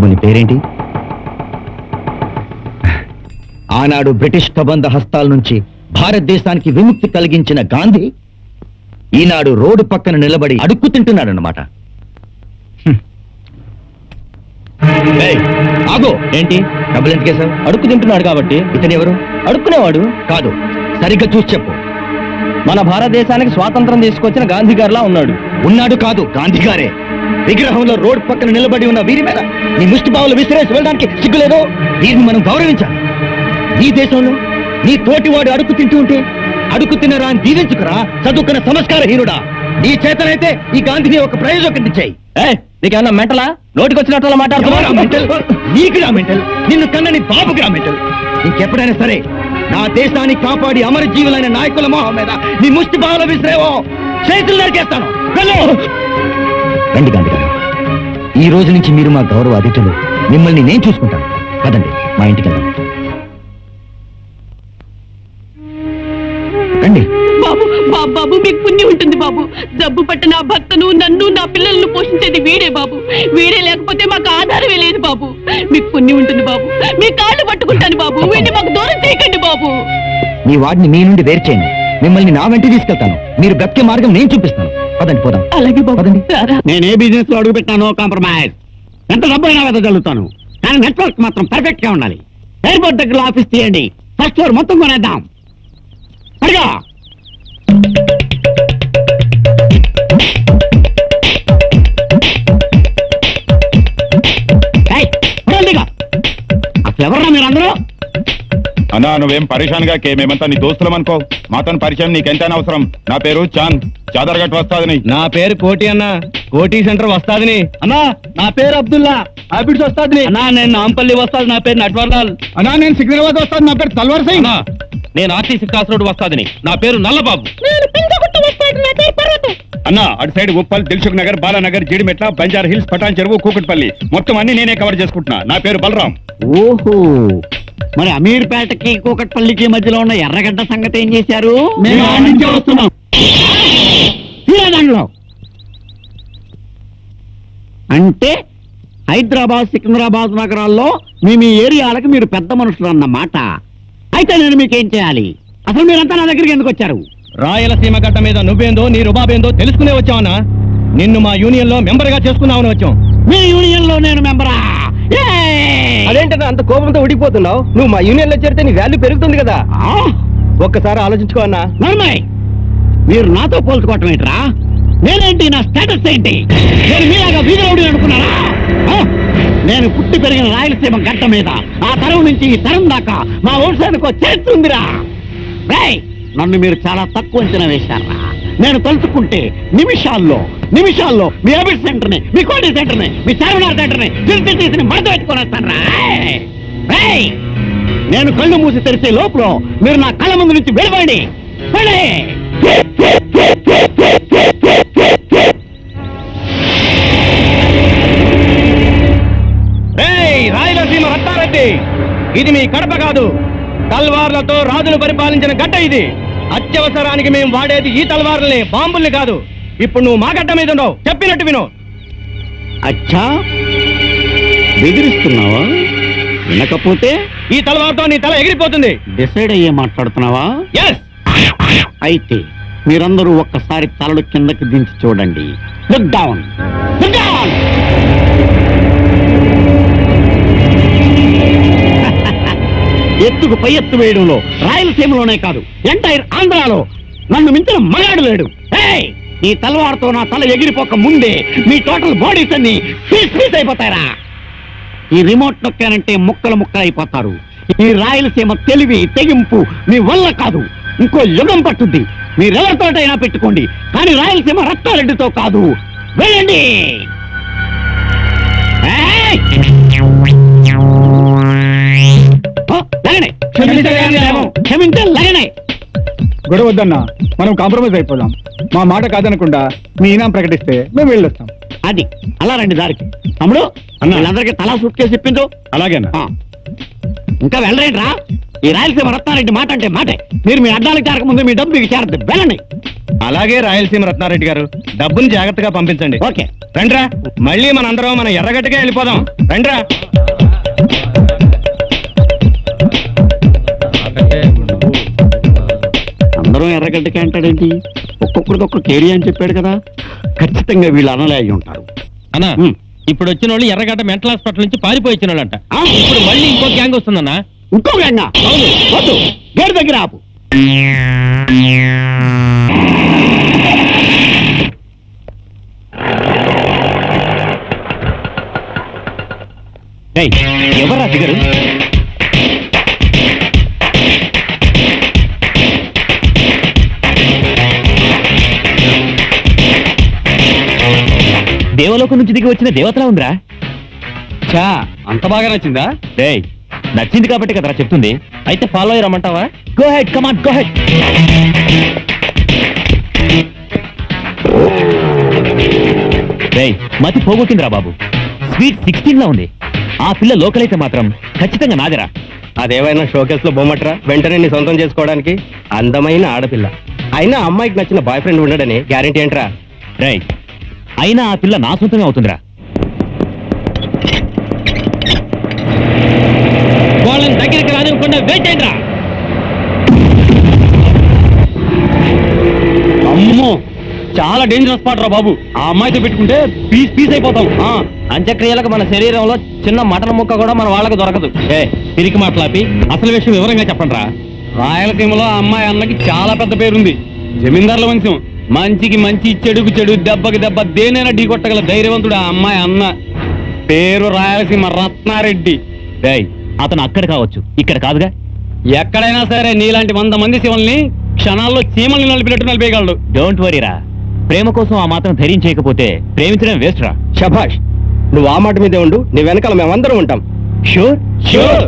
బాబు నీ పేరేంటి? ఆనాడు బ్రిటిష్ కబంధ హస్తాల నుంచి భారతదేశానికి విముక్తి కలిగించిన గాంధీ ఈనాడు రోడ్డు పక్కన నిలబడి అడుక్కు తింటున్నాడనమాట హ్మ్. ఏంటి? డబ్బులు ఎంత కేసావు అడుక్కు తింటున్నాడు కాబట్టి. ఇతను ఎవరు? అడుక్కునేవాడు? కాదు. సరిగ్గా చూసి చెప్పు. మన భారతదేశానికి స్వాతంత్రం తీసుకొచ్చిన గాంధీ గారిలా ఉన్నాడు. ఉన్నాడు కాదు గాంధీ గారే. విగ్రహంలో రోడ్ పక్కన నిలబడి ఉన్న వీరి మీద నీ ముష్టి బావులు విసిరేసి వెళ్ళడానికి సిగ్గులేదు? వీరిని మనం గౌరవించాలి. నీ దేశంలో నీ తోటివాడు అడుగు తింటూ ఉంటే అడుగు తినరా అని దీవించుకురా చదువుకున్న సంస్కారహీనుడా నీ చేతనైతే ఈ గాంధీని ఒక ప్రయోజకుడిని చేయి. నీకేమన్నా మెంటలా? నోటికి వచ్చినట్టు ఎవరా మాట్లాడుతున్నా మెంటల్? నీకు రా మెంటల్. నిన్ను కన్నని బాబుకి రా మెంటల్. ఇంకెప్పుడైనా సరే నా దేశాన్ని కాపాడి అమరజీవులైన నాయకుల మొహం మీద నీ ముష్టి బావులు విసిరేవో చేతులు నరికేస్తాను. రండి గాంధీ గారు. ఈ రోజు నుంచి మీరు మా గౌరవ అతిథులు. మిమ్మల్ని నేను చూసుకుంటాను. పదండి మా ఇంటికి వెళ్దాం. రండి. బాబు బాబు బాబు మీకు పుణ్యం ఉంటుంది బాబు. జబ్బు పట్ట నా భర్తను నన్ను నా పిల్లలను పోషించేది వీడే బాబు. వీడే లేకపోతే మాకు ఆధారమే లేదు బాబు. మీకు పుణ్యం ఉంటుంది బాబు. మీ కాళ్ళు పట్టుకుంటాను బాబు. వీడిని మాకు దూరం చేయకండి బాబు. మీ వాడిని మీ నుండి వేరు చేయండి. మిమ్మల్ని నా వెంట తీసుకెళ్తాను. మీరు బ్రతికే మార్గం నేను చూపిస్తాను. పదండి పోదాం. అలాగే బాబు. పదండి. రారా. నేను ఏ బిజినెస్లో అడుగు పెట్టానో కాంప్రమైజ్. ఎంత డబ్బు అయినా వెదజల్లుతాను కానీ నెట్వర్క్ మాత్రం పర్ఫెక్ట్గా ఉండాలి. ఎయిర్పోర్ట్ దగ్గర ఆఫీస్ తీయండి. ఫస్ట్ ఫ్లోర్ మొత్తం కొనేద్దాం. అడిగా అసలు ఎవరన్నా మీరు అందరూ? అన్నా నువ్వేం పరేషాన్గా కే మేమంతా నీ దోస్తులం అనుకో. మాతో పరిచయం నీకెంతైనా అవసరం. నా పేరు చాంద్ చాదర్గట్ వస్తాదని. నా పేరు కోటి అన్న. కోటి సెంటర్ వస్తాదని. అన్నా నా పేరు అబ్దుల్లా. హ్యాబిట్స్ వస్తాది అన్నా నేను నాంపల్లి వస్తాది. నా పేరు నట్వర్లాల్. అన్నా నేను సికింద్రాబాద్ వస్తాను నా పేరు తల్వార్ సింగ్. నేను ఆర్టీసీ క్రాస్ రోడ్ వస్తాదని. నా పేరు నల్లబాబు. అన్నా అటు సైడ్ ఉప్పల్ దిల్సుఖ్ నగర్ బాలానగర్ జీడిమెట్ల బంజార్ హిల్స్ పటాన్ చెరువు కూకట్పల్లి. మొత్తం అన్ని నేనే కవర్ చేసుకుంటున్నా. నా పేరు బలరాం. ఓహో. మరి అమీర్పేటకి కూకట్పల్లికి మధ్యలో ఉన్న ఎర్రగడ్డ సంగతి ఏం చేశారు? మేము నుంచే వస్తున్నాం. అంటే హైదరాబాద్ సికింద్రాబాద్ నగరాల్లో మీ మీ ఏరియాలకు మీరు పెద్ద మనుషులు అన్నమాట. అయితే నేను మీకేం చేయాలి? అసలు మీరంతా నా దగ్గరికి ఎందుకు వచ్చారు? రాయలసీమ గడ్డ మీద నువ్వేందో నీ రుబాబేందో తెలుసుకునే వచ్చావనా నిన్ను మా యూనియన్లో మెంబర్గా చేసుకుందామని వచ్చాం. మీ యూనియన్లో నేను మెంబరా? అదేంటన్నా అంత కోపంతో ఉడిపోతున్నావు నువ్వు మా యూనియన్లో చేరితే నీ వాల్యూ పెరుగుతుంది కదా? ఒక్కసారి ఆలోచించుకో అన్నా. మీరు నాతో పోల్చుకోవటం ఏంట్రా? నేనేంటి నా స్టేటస్ ఏంటి? నేను మీలాగా వీధి రౌడీ అనుకున్నారా? నేను పుట్టి పెరిగిన రాయలసీమ గడ్డ మీద ఆ తరం నుంచి ఈ తరం దాకా మా వంశానికి చేస్తుందిరా రేయ్! నన్ను మీరు చాలా తక్కువ అంచనా వేశారా? నేను తలుచుకుంటే నిమిషాల్లో నిమిషాల్లో మీ హ్యాబిట్ సెంటర్ని మీ కోటి సెంటర్ని మీ చార్మినార్ సెంటర్ని తిరిగి తీసి మడత పెట్టుకునేస్తాను రేయ్ నేను కళ్ళు మూసి తెరిచే లోపల మీరు నా కళ్ళ ముందు నుంచి వెళ్ళిపోండి. ఏయ్ రాయలసీమ రత్నారెడ్డి ఇది మీ కడప కాదు. తల్వార్లతో రాజులు పరిపాలించిన గడ్డ ఇది. అత్యవసరానికి మేము వాడేది ఈ తల్వార్లని బాంబుల్ని కాదు. ఇప్పుడు నువ్వు మా గడ్డ మీద ఉండవు చెప్పినట్టు విను. అచ్చా? బెదిరిస్తున్నావా? వినకపోతే? ఈ తలవార్తో నీ తల ఎగిరిపోతుంది. డిసైడ్ అయ్యే మాట్లాడుతున్నావా? ఎస్ అయితే మీరందరూ ఒక్కసారి తలలు కిందకి దించి చూడండి. డౌన్ డౌన్ ఎత్తుకు పై ఎత్తు వేయడంలో రాయలసీమలోనే కాదు ఎంటైర్ ఆంధ్రాలో నన్ను మించిన మగాడు లేడు. ఈ తలవారుతో నా తల ఎగిరిపోక ముందే మీ టోటల్ బాడీస్ అన్ని పీస్ పీస్ అయిపోతారా ఈ రిమోట్ నొక్కానంటే ముక్కలు ముక్కలు అయిపోతారు. ఈ రాయలసీమ తెలివి తెగింపు మీ వల్ల కాదు. ఇంకో యుగం పట్టుద్ది. మీరెవరితోటైనా పెట్టుకోండి కానీ రాయలసీమ రత్నారెడ్డితో కాదు. వెళ్ళండి. గొడవ వద్దన్నా. మనం కాంప్రమైజ్ అయిపోదాం. మా మాట కాదనకుండా మీ ఇనాం ప్రకటిస్తే మేము వెళ్ళొస్తాం. అది. అలా రండి దారికి. తమ్ముడు అన్నా. వీళ్ళందరికీ తలా సూట్ కేసు ఇప్పించు అలాగే అన్న. ఆ. ఇంకా వెళ్ళరేంట్రా? ఈ రాయలసీమ రత్నారెడ్డి మాట అంటే మాటే. మీరు మీ అడ్డాలకు చేరక ముందు మీ డబ్బు మీకు చేరద్దు. వెళ్ళండి. అలాగే రాయలసీమ రత్నారెడ్డి గారు డబ్బుని జాగ్రత్తగా పంపించండి. ఓకే. రండ్రా. మళ్ళీ మనందరం మన ఎర్రగట్టుగా వెళ్ళిపోదాం. రండ్రా. అందరూ ఎర్రగడ్డకి అంటాడేంటి ఒక్కొక్కరికి ఒక్క కేరియా అని చెప్పాడు కదా. ఖచ్చితంగా వీళ్ళు అనలే అయి ఉంటారు. అన్నా ఉమ్. ఇప్పుడు వచ్చిన వాళ్ళు ఎర్రగడ్డ మెంటల్ హాస్పిటల్ నుంచి పారిపోయి వచ్చిన వాళ్ళంట ఆ? ఇప్పుడు మళ్ళీ ఇంకో గ్యాంగ్ వస్తుందన్నా? ఇంకో వ్యంగా అవును. వద్దు. గేట్ దగ్గర ఆపు. ఎవరా దిగరు? దేవలోకం నుంచి దిగి వచ్చిన దేవతలా ఉందిరా. చా అంత బాగా నచ్చిందా? డేయ్ నచ్చింది కాబట్టి కదరా చెప్తుంది. అయితే ఫాలో అయ్యి రమ్మంటావా go ahead come on go ahead డేయ్ మతి పోగొట్టిందిరా బాబు. స్వీట్ సిక్స్టీన్ లా ఉంది. ఆ పిల్ల లోకల్ అయితే మాత్రం ఖచ్చితంగా నాదిరా. అదేమైనా షోకేస్లో బొమ్మట్రా? వెంటనే నీ సొంతం చేసుకోవడానికి అందమైన ఆడపిల్ల. అయినా అమ్మాయికి నచ్చిన బాయ్ ఫ్రెండ్ ఉండడని గ్యారెంటీ ఏంట్రా? రేయ్ అయినా ఆ పిల్ల నా సొంతమే అవుతుందిరా. వాళ్ళని దగ్గరికి రానివ్వకుండా వెయిట్ అయ్యిందిరా అమ్మో చాలా డేంజరస్ స్పాట్ రా బాబు. ఆ అమ్మాయితో పెట్టుకుంటే పీస్ పీస్ అయిపోతాం. ఆ, అంత్యక్రియలకు మన శరీరంలో చిన్న మటన్ ముక్క కూడా మన వాళ్ళకి దొరకదు. ఏ తిరిగి మాట్లాపి అసలు విషయం వివరంగా చెప్పండి రా. రాయలసీమలో ఆ అమ్మాయి అన్నకి చాలా పెద్ద పేరుంది. జమీందారుల వంశం. మంచికి మంచి చెడుకు చెడు దెబ్బకి దెబ్బ దేనైనా ఢీ కొట్టగల ధైర్యవంతుడు ఆ అమ్మాయి అన్న పేరు రాయలసీమ రత్నారెడ్డి. డేయ్ అతను అక్కడ కావచ్చు ఇక్కడ కాదుగా? ఎక్కడైనా సరే నీలాంటి వంద మంది శివల్ని క్షణాల్లో చీమల్ని నలిపినట్టు నలిపేయగలడు. డోంట్ వరీరా ప్రేమ కోసం ఆ మాత్రం ధైర్యం చేయకపోతే ప్రేమించడం వేస్ట్ రా. శభాష్ నువ్వు ఆ మాట మీదే ఉండు నీ వెనకాల మేమందరం ఉంటాం. షూర్ షూర్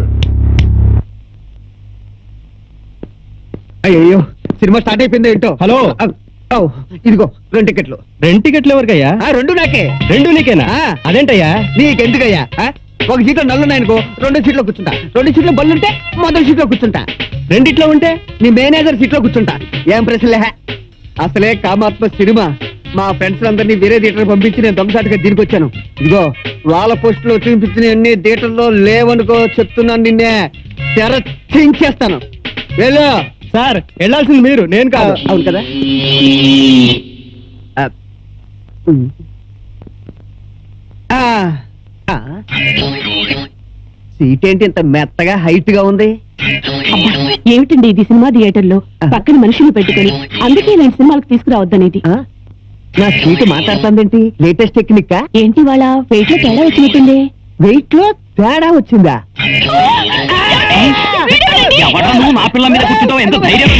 అయ్యో సినిమా స్టార్ట్ అయిపోయింది ఏంటో? హలో. ఇదిగో రెండు టికెట్లు. రెండు టికెట్లు ఎవరికయ్యా? రెండు నాకే. రెండు నీకేనా. అదేంటయ్యా? నీకెందుకయ్యా? ఒక సీట్లో నల్లున్నాయనుకో రెండు సీట్లో కూర్చుంటా. రెండు సీట్లో బల్లుంటే మొదటి సీట్లో కూర్చుంటా. రెండిట్లో ఉంటే? నీ మేనేజర్ సీట్లో కూర్చుంటా. ఏం ప్రశ్నలే? అసలే కామాత్మ సినిమా. మా ఫ్రెండ్స్ అందరినీ వేరే థియేటర్ పంపించి నేను దొంగసాటుగా దీనికి వచ్చాను ఇదిగో వాళ్ళ పోస్ట్లో చూపించిన అన్ని థియేటర్లో లేవనుకో చెప్తున్నాను నిన్నే. తెర చించేస్తాను. వెళ్ళు. సార్ వెళ్ళాల్సింది మీరు నేను కాదు. అవును కదా. సీట్ ఏంటి ఇంత మెత్తగా హైట్గా ఉంది? ఏమిటండి ఇది సినిమా థియేటర్లో పక్కన మనుషులు పెట్టుకొని అందుకే ఇలాంటి సినిమాలకు తీసుకురావద్దనేది ఆ? నా సీటు మాట్లాడుతుందేంటి? లేటెస్ట్ టెక్నిక్ ఏంటి వాళ్ళ వెయిట్లో తేడా వచ్చినట్టుంది. వెయిట్లో తేడా వచ్చిందా? ఎవడ్రా నువ్వు నా పిల్ల మీద కూర్చుంటావు. ఎంత ధైర్యం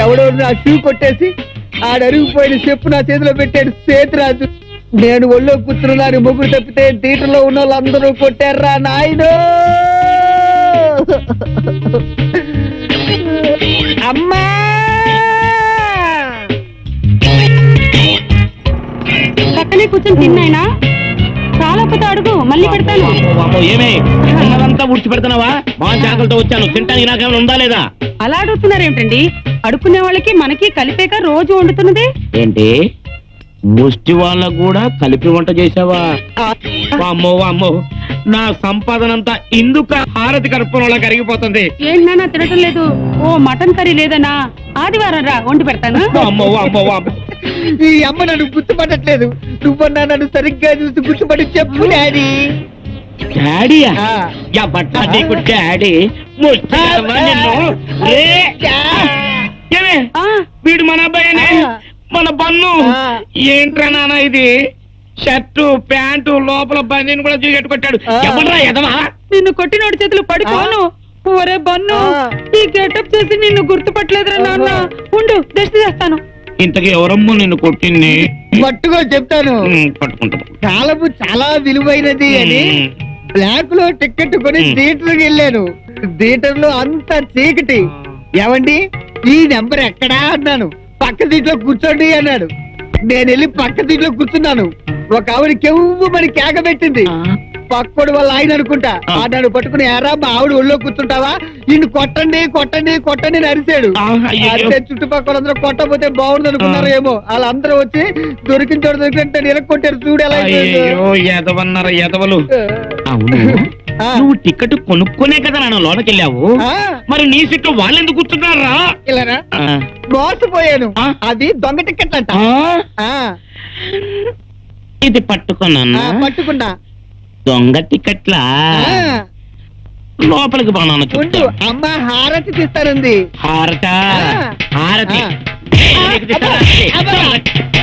ఎవడో నా షూ కొట్టేసి ఆడరిగిపోయిన చెప్పు నా చేతిలో పెట్టాడు సేతురాజు. నేను ఒళ్ళో కూర్చున్నాను ముగ్గురు తప్పితే థియేటర్లో ఉన్న వాళ్ళందరూ కొట్టారా నాయనో? అమ్మా! పక్కనే కూర్చొని తిన్నాయినా చాలా పెద్ద అడుగు మళ్ళీ పెడతాను. ఏమే? ఉన్నదంతా ఊడ్చి పెడుతున్నావా? మా జాగ్రత్తతో వచ్చాను. తింటానికి నాకేమైనా ఉందా లేదా? అలా అడుగుతున్నారేమిటండి అడుక్కునే వాళ్ళకి మనకి కలిపేక రోజు వండుతున్నది? ఏంటి? ముష్టి వాళ్ళకు కూడా కలిపి వంట చేసావా? అమ్మో అమ్మో నా సంపాదన అంతా ఇందుక హారతి కర్పూరం వల్ల కరిగిపోతుంది. ఏంటి నాన్న తినటం లేదు? ఓ మటన్ కర్రీ లేదనా ఆదివారం రా వండి పెడతాను. అమ్మో అమ్మో అమ్మో ఈ అమ్మ నన్ను గుర్తుపట్టట్లేదు. నువ్వన్నా నన్ను సరిగ్గా చూసి గుర్తుపడి చెప్పు డాడీ. డాడీయా? ఆ. యా బట్టా నీకు డాడీ. నిన్ను? ఏమే? ఆ, వీడు మన అబ్బాయినే ఆ. మన బన్ను. ఆ. ఏంట్రా నాన్న ఇది? షర్టు ప్యాంటు లోపల బనీన్ కూడా చూగెట్టుకొట్టాడు ఆ. ఎవడ్రా ఎదవా నిన్ను కొట్టినోడి చేతులు పడిపోను. ఒరే బన్ను. ఈ గెటప్ చేసి నిన్ను గుర్తుపట్టలేదురా నాన్న. ఉండు దృష్టి చేస్తాను. ఇంతకీ ఎవరమ్మో నిన్ను కొట్టింది? పట్టుకో చెప్తాను. పట్టుకుంటా కాలము చాలా విలువైనది అని బ్లాక్లో టికెట్ కొని మ్. థియేటర్ వెళ్ళాను. థియేటర్లో అంత చీకటి. ఏమండి? ఈ నెంబర్ ఎక్కడా అన్నాను. పక్క సీట్లో కూర్చోండి అన్నాడు. నేను వెళ్ళి పక్క సీట్లో కూర్చున్నాను. ఒక ఆవిడ కెవ్వు మరి కేక పెట్టింది. పక్కోడు వాళ్ళ ఆయన అనుకుంటా ఆ. నన్ను పట్టుకుని ఎరా మా ఆవిడ ఒళ్ళో కూర్చుంటావా? ఇన్ని కొట్టండి కొట్టండి కొట్టండి అని అరిచాడు. అరిసే చుట్టుపక్కల అందరూ కొట్టపోతే బాగుంది అనుకున్నారు ఏమో వాళ్ళందరూ వచ్చి దొరికిన చోట దొరికినట్టు నిరక్కొట్టారు చూడు ఎలా. ఎదవన్నారు ఎదవలు అవును. నువ్వు టికెట్ కొనుక్కునే కదా నాన్న లోనకెళ్ళావు మరి నీ సీట్లో వాళ్ళు ఎందుకు కూర్చున్నారా ఇలారా మోసపోయాను? అది దొంగ టికెట్ అంట ఇది పట్టుకున్నా పట్టుకున్నా దొంగ టికెట్లా లోపలికి బాగున్నాను ఉండు అమ్మ హారతి తీస్తానంది హారత. హారతి